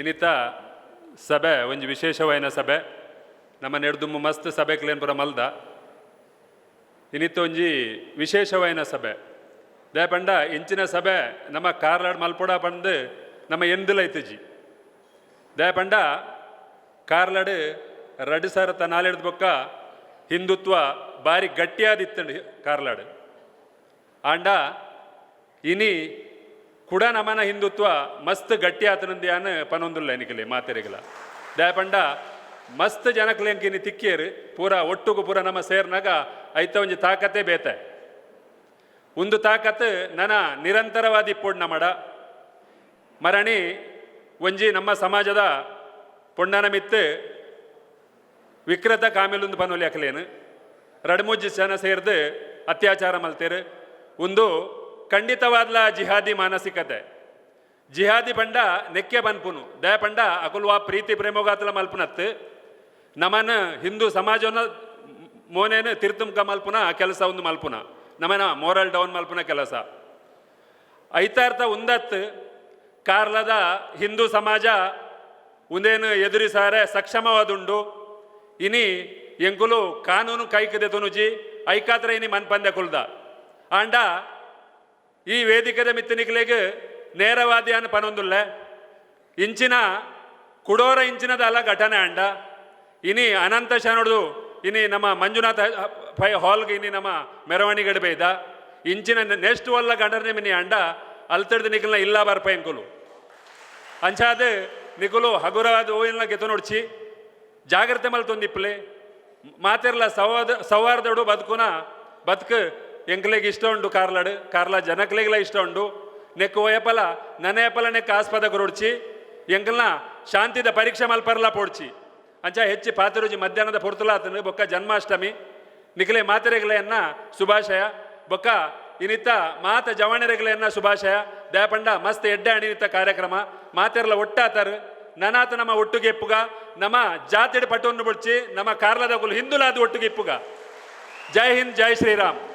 ಇನ್ನಿತ ಸಭೆ ಒಂಜಿ ವಿಶೇಷವಾಯಿನ ಸಭೆ. ನಮ್ಮ ನೆಡ್ದುಮ್ಮು ಮಸ್ತ್ ಸಭೆಕ್ಲೇನ್ ಕ್ಲೇನ್ಪುರ ಮಲ್ದ. ಇನ್ನಿತ್ತ ಒಂಜಿ ವಿಶೇಷವಾಯಿನ ಸಭೆ. ದಯಪಂಡ ಇಂಚಿನ ಸಭೆ ನಮ್ಮ ಕಾರ್ಲಾಡ್ ಮಲ್ಪುಡ ಪಂದು ನಮ್ಮ ಎಂದಿಲ ದೇ ಪಂಡ ಕಾರ್ಲಾಡ್ ರಡ್ ಸಾವಿರ ನಾಲೆಡ್ದ ಬೊಕ್ಕ ಹಿಂದುತ್ವ ಬಾರಿ ಗಟ್ಟಿಯಾದಿತ್ತು ಕಾರ್ಲಾಡ್. ಆಂಡ ಇನಿ ಕುಡ ನಮನ ಹಿಂದುತ್ವ ಮಸ್ತ್ ಗಟ್ಟಿ ಆತನಂದ್ಯಾನ ಪನೊಂದುಲ್ಲ ಎನಿಕಲೆ ಮಾತೆರೆಗಲ. ದಯಪಂಡ, ಮಸ್ತ್ ಜನಕ್ಲೆಂಕಿನಿ ತಿಕ್ಕಿಯರು ಪೂರ ಒಟ್ಟುಗು ಪೂರ ನಮ್ಮ ಸೇರ್ನಾಗ ಐತ ಒಂಜಿ ತಾಕತ್ತೆ ಬೇತೆ. ಒಂದು ತಾಕತ್ ನನ ನಿರಂತರವಾದಿ ಪೊಣ್ಣ ಮರಣಿ ಒಂಜಿ ನಮ್ಮ ಸಮಾಜದ ಪೊಣ್ಣನ ಮಿತ್ತು ವಿಕೃತ ಕಾಮಿಲೊಂದು ಪನೊಲಿ ಅಕಲೇನು. ರಡಮುಜ್ಜಿ ಜನ ಸೇರ್ದು ಅತ್ಯಾಚಾರ ಮಲ್ತೇರು. ಒಂದು ಖಂಡಿತವಾದ್ಲ ಜಿಹಾದಿ ಮಾನಸಿಕತೆ. ಜಿಹಾದಿ ಪಂಡ ನೆಕ್ಕೆ ಬನ್ಪುನು ದಯ ಪಂಡ ಅಕುಲ್ವಾ ಪ್ರೀತಿ ಪ್ರೇಮೋಗಾತಲ ಮಲ್ಪುನತ್. ನಮನ ಹಿಂದೂ ಸಮಾಜವನ್ನ ಮೋನೇನು ತಿರ್ತುಮ್ಕ ಮಲ್ಪುನ ಕೆಲಸ ಒಂದು ಮಲ್ಪುನ. ನಮನ ಮೋರಲ್ ಡೌನ್ ಮಲ್ಪುನ ಕೆಲಸ. ಐತಾರ್ಥ ಉಂದತ್, ಕಾರ್ಲದ ಹಿಂದೂ ಸಮಾಜ ಉಂದೇನು ಎದುರಿಸಾರೆ ಸಕ್ಷಮವಾದುಂಡು. ಇನಿ ಎಂಕುಲು ಕಾನೂನು ಕೈಕದೆ ತುನುಜಿ ಐಕಾತ್ರ ಇನಿ ಮನ್ಪಂದೆ ಕುಲ್ದ. ಆಂಡ ಈ ವೇದಿಕದ ಮಿತ್ತನಿಕ್ಲೆಗ್ ನೇರವಾದಿ ಅನ್ನ ಪನೊಂದುಲ್ಲ ಇಂಚಿನ ಕುಡೋರ ಇಂಚಿನದ ಅಲ್ಲ ಘಟನೆ ಅಂಡ. ಇನಿ ಅನಂತ ಶರಣದು ಇನಿ ನಮ್ಮ ಮಂಜುನಾಥ ಫೈ ಹಾಲ್ಗೆ ಇನಿ ನಮ್ಮ ಮೆರವಣಿಗೆ ಬೇಯ್ದ ಇಂಚಿನ ನೆಸ್ಟ್ ಒಲ್ಲ ಗಂಡರ್ನೆ ಮಿನಿ ಅಂಡ, ಅಲ್ತಡ್ದು ನಿಖಲ್ನ ಇಲ್ಲ ಬರ್ಪ ಎಂಕುಲು. ಅಂಚಾದ ನಿಕುಲು ಹಗುರವಾದ ಓಯಿಲ್ನ ಗೆತು ನೋಡ್ಚಿ, ಜಾಗ್ರತೆ ಮಲ್ತೊಂದಿಪ್ಪಲೆ ಮಾತಿರ್ಲ ಸೌಹಾರ್ದ, ಸೌಹಾರ್ದಡು ಬದುಕುನ ಬದುಕು ಎಂಕ್ಲೆಗೆ ಇಷ್ಟ ಉಂಡು ಕಾರ್ಲಡ್. ಕಾರ್ಲ ಜನಕ್ಲೆಗ್ಲ ಇಷ್ಟ ಉಂಡು. ನೆಕ್ ಓಯಪಲ ನನೆಯಪಲ ನೆಕ್ ಆಸ್ಪದ ಗುರುಡ್ಚಿ ಎಂಕಲ್ನ ಶಾಂತಿದ ಪರೀಕ್ಷೆ ಮಲ್ಪರ್ಲ ಪೋಡ್ಚಿ. ಅಂಚ ಹೆಚ್ಚಿ ಪಾತಿರುಜಿ ಮಧ್ಯಾಹ್ನದ ಪೊರ್ತುಲಾತನು ಬೊಕ್ಕ ಜನ್ಮಾಷ್ಟಮಿ ನಿಖಲೆ ಮಾತೆರೆಗಳೆಯನ್ನ ಶುಭಾಶಯ ಬೊಕ್ಕ ಇನಿತ್ತ ಮಾತ ಜವಣರೆಗಳೆಯನ್ನ ಶುಭಾಶಯ ದಯಪಂಡ ಮಸ್ತ್ ಎಡ್ಡೆ ಅಣಿನಿತ್ತ ಕಾರ್ಯಕ್ರಮ, ಮಾತೆರ್ಲ ಒಟ್ಟಾತರು, ನನಾತ ನಮ್ಮ ಒಟ್ಟುಗೆ ಇಪ್ಪುಗ ನಮ್ಮ ಜಾತಿಡ್ ಪಟವನ್ನು ಬಿಡ್ಚಿ, ನಮ್ಮ ಕಾರ್ಲದ ಗುಲು ಹಿಂದುಲಾದ ಒಟ್ಟುಗೆ ಇಪ್ಪುಗ ಜೈ ಹಿಂದ್, ಜೈ ಶ್ರೀರಾಮ್.